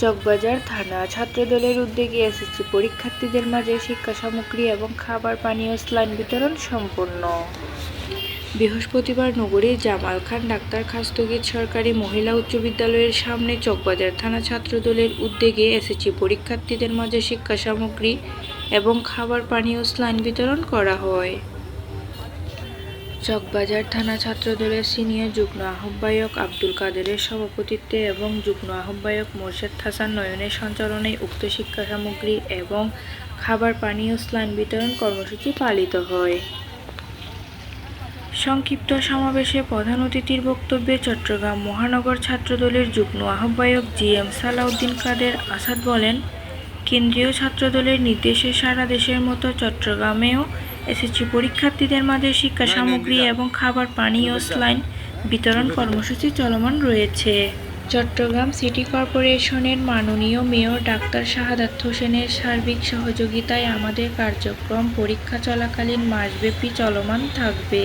চকবাজার থানা। ছাত্রদলের উদ্যোগে এসএসসি পরীক্ষার্থীদের মাঝে শিক্ষা সামগ্রী এবং খাবার, পানীয়, স্লাইন বিতরণ সম্পন্ন। বৃহস্পতিবার নগরীর জামাল খান ডাক্তার খাস্তগীর সরকারি মহিলা উচ্চ বিদ্যালয়ের সামনে চকবাজার থানা ছাত্রদলের উদ্যোগে এসএসসি পরীক্ষার্থীদের মাঝে শিক্ষা সামগ্রী এবং খাবার, পানীয়, স্লাইন বিতরণ করা হয়। চকবাজার থানা ছাত্রদলের সিনিয়র যুগ্ম আহ্বায়ক আব্দুল কাদেরের সভাপতিত্বে এবং যুগ্ম আহ্বায়ক মোর্শেদ হাসান নয়নের সঞ্চালনে উক্ত শিক্ষা সামগ্রী এবং খাবার পানীয় স্লাইন বিতরণ কর্মসূচি পালিত হয়। সংক্ষিপ্ত সমাবেশে প্রধান অতিথির বক্তব্যে চট্টগ্রাম মহানগর ছাত্রদলের যুগ্ম আহ্বায়ক জি এম সালাউদ্দিন কাদের আসাদ বলেন কেন্দ্রীয় ছাত্রদলের নির্দেশে সারা দেশের মতো চট্টগ্রামেও এসএসসি পরীক্ষার্থীদের মাঝে শিক্ষা সামগ্রী এবং খাবার পানীয় স্লাইন বিতরণ কর্মসূচি চলমান রয়েছে। চট্টগ্রাম সিটি কর্পোরেশনের মাননীয় মেয়র ডাক্তার শাহাদাত হোসেনের সার্বিক সহযোগিতায় আমাদের কার্যক্রম পরীক্ষা চলাকালীন মাসব্যাপী চলমান থাকবে।